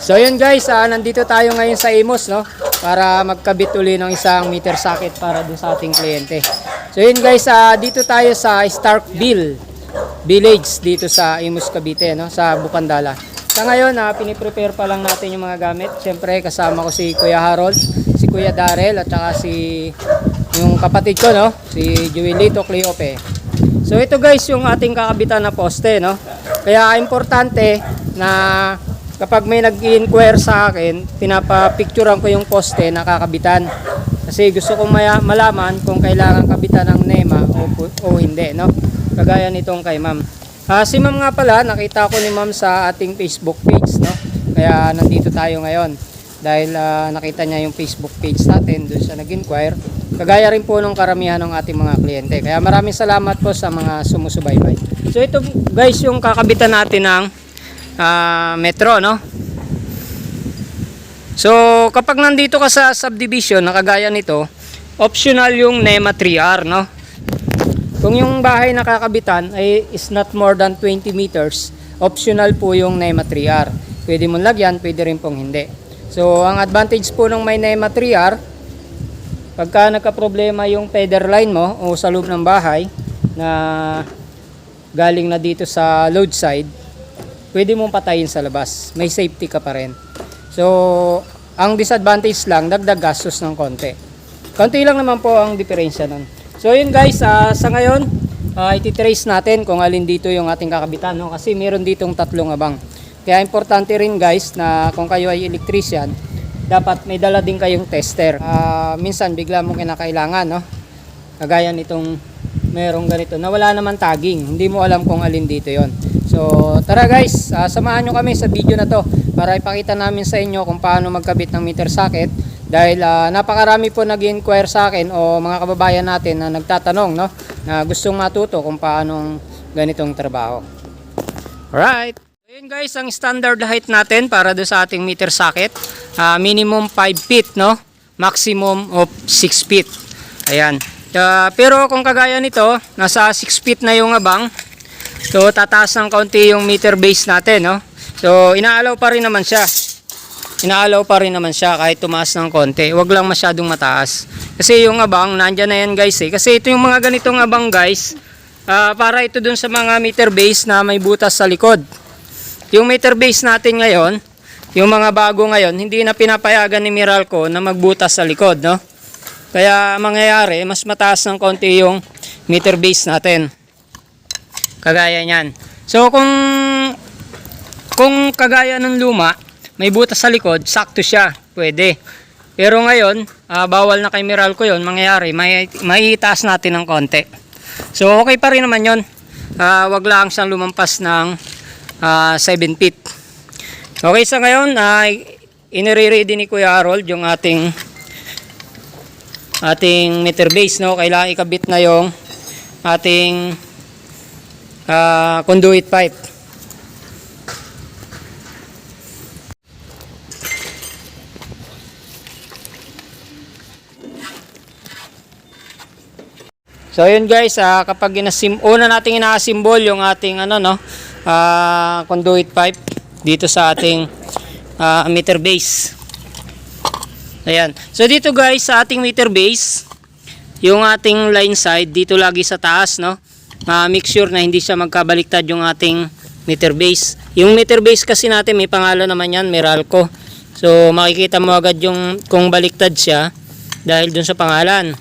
So yun guys, ah, nandito tayo ngayon sa Imus no para magkabit uli ng isang meter socket para dun sa ating kliyente. So yun guys, ah, dito tayo sa Starkville Village dito sa Imus Cavite no sa Bukandala. Sa ngayon, ah, piniprepare pa lang natin yung mga gamit. Siyempre kasama ko si Kuya Harold, si Kuya Darrell at saka si yung kapatid ko no, si Joelito Cleope. So ito guys yung ating kakabitan na poste no. Kaya importante na kapag may nag-inquire sa akin, pinapa-picturean ko yung poste na kakabitan. Kasi gusto kong maya- malaman kung kailangan kabitan ng NEMA o, o hindi, no? Kagaya nitong kay ma'am. Ah, si ma'am nga pala, nakita ko ni ma'am sa ating Facebook page, no? Kaya nandito tayo ngayon. Dahil ah, nakita niya yung Facebook page natin, doon siya nag-inquire. Kagaya rin po ng karamihan ng ating mga kliyente. Kaya maraming salamat po sa mga sumusubaybay. So ito guys, yung kakabitan natin ng ah, metro, no? So, kapag nandito ka sa subdivision na kagaya nito, optional yung NEMA 3R, no? Kung yung bahay na kakabitan ay is not more than 20 meters, optional po yung NEMA 3R. Pwede mong lagyan, pwede rin pong hindi. So, ang advantage po ng may NEMA 3R, pagka nagka-problema yung feeder line mo o sa loob ng bahay na galing na dito sa load side, pwede mong patayin sa labas. May safety ka pa rin. So, ang disadvantage lang, dagdag gastos ng konti. Konti lang naman po ang diferensya nun. So, yun guys, ah, sa ngayon, uh, ititrace natin kung alin dito yung ating kakabitan. No? Kasi meron ditong tatlong abang. Kaya importante rin guys na kung kayo ay electrician, dapat may dala din kayong tester. Ah, minsan bigla mong kinakailangan, no? Kagaya nitong merong ganito na wala naman tagging. Hindi mo alam kung alin dito yon. So, tara guys, ah, samahan nyo kami sa video na to para ipakita namin sa inyo kung paano magkabit ng meter socket dahil ah, napakarami po nag-inquire sa akin o mga kababayan natin na nagtatanong no na gustong matuto kung paano ganitong trabaho. Alright. Ayun guys, ang standard height natin para do sa ating meter socket, ah, minimum 5 feet, no? Maximum of 6 feet. Ayan. Ah, pero kung kagaya nito, nasa 6 feet na yung abang. So, tataas ng kaunti yung meter base natin, no? So, inaalaw pa rin naman siya. Inaalaw pa rin naman siya kahit tumaas ng konti. Huwag lang masyadong mataas. Kasi yung abang, nandyan na yan guys eh. Kasi ito yung mga ganitong abang guys, ah, para ito dun sa mga meter base na may butas sa likod. Yung meter base natin ngayon, yung mga bago ngayon, hindi na pinapayagan ni Meralco na magbutas sa likod, no? Kaya mangyayari, mas mataas ng konti yung meter base natin. Kagaya niyan. So kung kung kagaya ng luma, may butas sa likod, sakto siya, pwede. Pero ngayon, ah, bawal na kay Meralco yon mangyayari, may, may itaas natin ng konti. So okay pa rin naman yon. Ah, wag lang siyang lumampas ng ah, 7 feet. Okay, sa ngayon, ay inire-ready ni Kuya Harold yung ating ating meter base, no? Kailangan ikabit na yung ating ah, conduit pipe. So ayun guys, ah, kapag inasim una nating ina-assemble yung ating ano no, ah, conduit pipe dito sa ating ah, meter base. Ayan. So dito guys sa ating meter base, yung ating line side dito lagi sa taas no. Ah, make sure na hindi siya magkabaliktad yung ating meter base. Yung meter base kasi natin may pangalan naman yan, Meralco. So makikita mo agad yung kung baliktad siya dahil dun sa pangalan.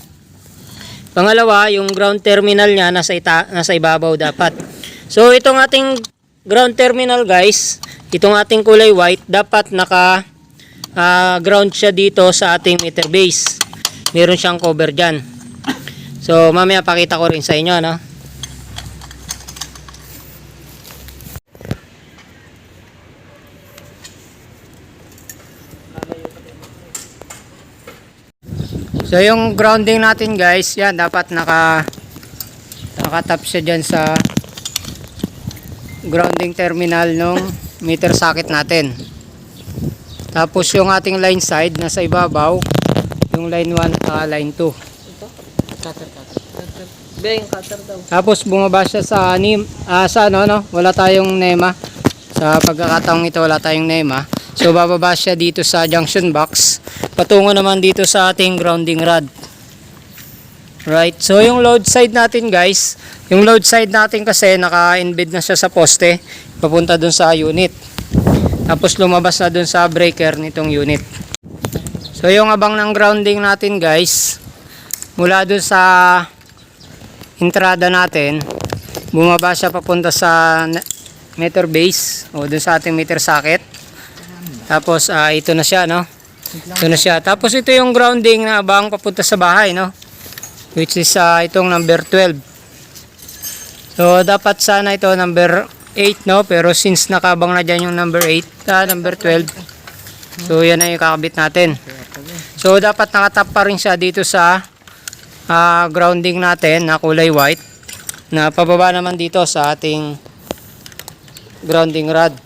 Pangalawa, yung ground terminal niya nasa, ita, nasa ibabaw dapat. So itong ating ground terminal guys, itong ating kulay white, dapat naka ah, ground siya dito sa ating meter base. Meron siyang cover dyan. So mamaya pakita ko rin sa inyo. No? So yung grounding natin guys, yan dapat naka nakatap siya dyan sa grounding terminal ng meter socket natin. Tapos yung ating line side nasa ibabaw, yung line 1 at line 2. Be, yung cutter daw. Tapos bumaba siya sa nim, ah, sa ano no, wala tayong NEMA. Sa pagkakataong ito wala tayong NEMA. So bababa siya dito sa junction box. Patungo naman dito sa ating grounding rod. Right. So yung load side natin guys, yung load side natin kasi naka-embed na siya sa poste papunta dun sa unit. Tapos lumabas na dun sa breaker nitong unit. So yung abang ng grounding natin guys, mula dun sa entrada natin, bumaba siya papunta sa meter base o dun sa ating meter socket. Tapos ah, ito na siya no. Ito na siya. Tapos ito yung grounding na abang papunta sa bahay no. Which is ah, itong number 12. So dapat sana ito number 8 no, pero since nakabang na dyan yung number 8, ah, number 12. So yan na yung kakabit natin. So dapat nakatap pa rin siya dito sa ah, grounding natin na kulay white na pababa naman dito sa ating grounding rod.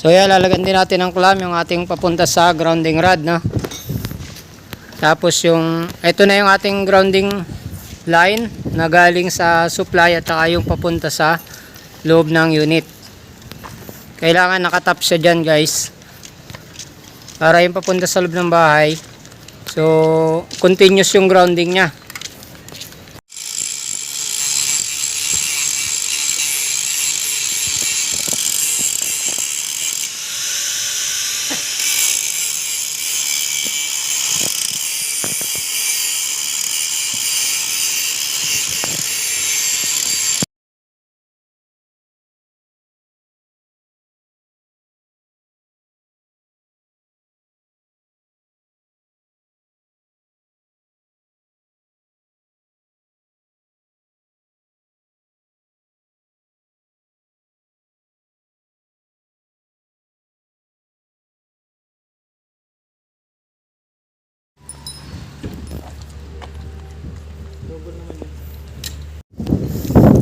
So yan, lalagyan din natin ng clamp yung ating papunta sa grounding rod, no? Tapos yung, ito na yung ating grounding line na galing sa supply at saka yung papunta sa loob ng unit. Kailangan nakatap siya dyan guys. Para yung papunta sa loob ng bahay. So, continuous yung grounding niya.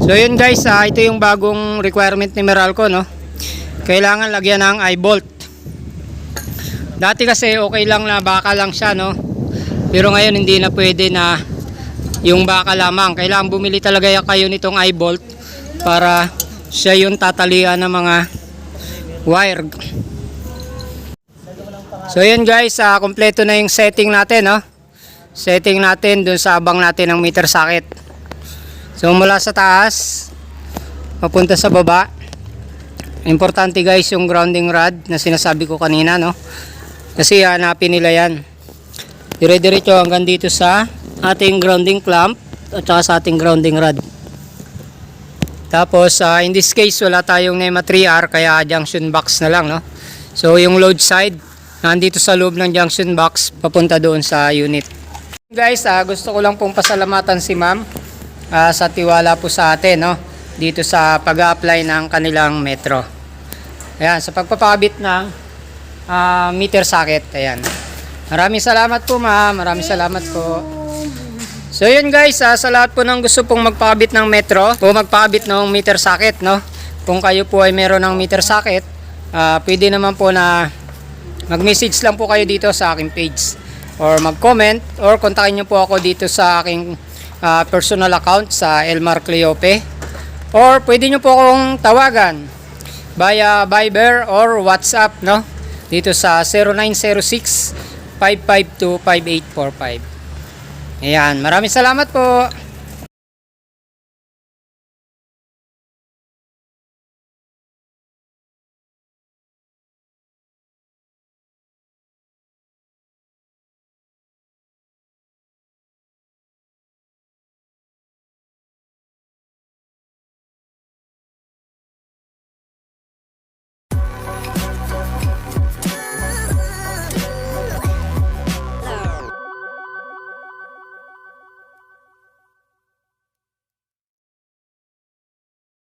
So yun guys, ah, ito yung bagong requirement ni Meralco no. Kailangan lagyan ng eye bolt. Dati kasi okay lang na baka lang siya no. Pero ngayon hindi na pwede na yung baka lamang. Kailangan bumili talaga kayo nitong eye bolt para siya yung tatalian ng mga wire. So yun guys, ah, kompleto na yung setting natin no. Setting natin dun sa abang natin ng meter socket. So mula sa taas papunta sa baba. Importante guys yung grounding rod na sinasabi ko kanina no. Kasi hanapin nila yan. Dire-diretso hanggang dito sa ating grounding clamp at saka sa ating grounding rod. Tapos ah, in this case wala tayong NEMA 3R kaya junction box na lang no. So yung load side nandito sa loob ng junction box papunta doon sa unit. Guys, ah, gusto ko lang pong pasalamatan si ma'am ah, sa tiwala po sa atin no dito sa pag-apply ng kanilang metro. Ayan, sa pagpapakabit ng ah, meter socket. Ayan. Maraming salamat po ma'am. Maraming salamat po. So yun guys, ah, sa lahat po ng gusto pong magpakabit ng metro o magpakabit ng meter socket, no? Kung kayo po ay meron ng meter socket, ah, pwede naman po na mag-message lang po kayo dito sa aking page or mag-comment or kontakin nyo po ako dito sa aking ah, personal account sa Elmar Cleope. Or pwede nyo po akong tawagan via Viber or WhatsApp no? Dito sa 0906 552 5845 Ayan, maraming salamat po.